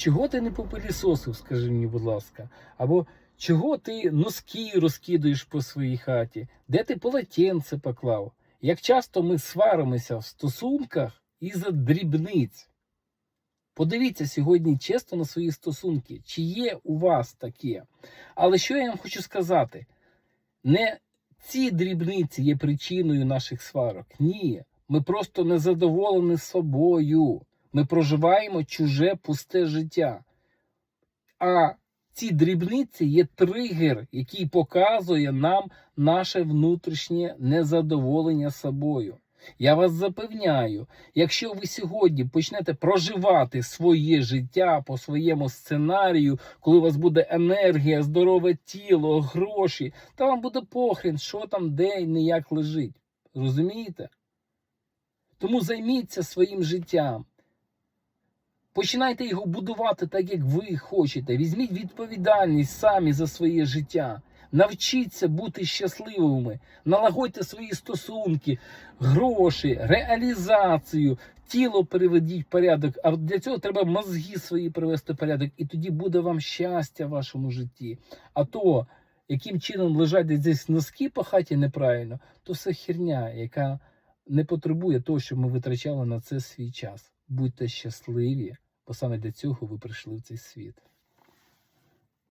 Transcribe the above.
чого ти не попилісосив, скажи мені, будь ласка, або чого ти носки розкидуєш по своїй хаті, де ти полотенце поклав? Як часто ми сваримося в стосунках із-за дрібниць? Подивіться сьогодні чесно на свої стосунки, чи є у вас таке. Але що я вам хочу сказати? Не ці дрібниці є причиною наших сварок. Ні. Ми просто не задоволені собою. Ми проживаємо чуже пусте життя. А ці дрібниці є тригер, який показує нам наше внутрішнє незадоволення собою. Я вас запевняю, якщо ви сьогодні почнете проживати своє життя по своєму сценарію, коли у вас буде енергія, здорове тіло, гроші, та вам буде похрін, що там де і ніяк лежить. Розумієте? Тому займіться своїм життям. Починайте його будувати так, як ви хочете. Візьміть відповідальність самі за своє життя. Навчіться бути щасливими, налагодьте свої стосунки, гроші, реалізацію, тіло приведіть в порядок. А для цього треба мозги свої привести в порядок, і тоді буде вам щастя в вашому житті. А то, яким чином лежать десь носки по хаті неправильно, то все херня, яка не потребує того, щоб ми витрачали на це свій час. Будьте щасливі, бо саме для цього ви прийшли в цей світ.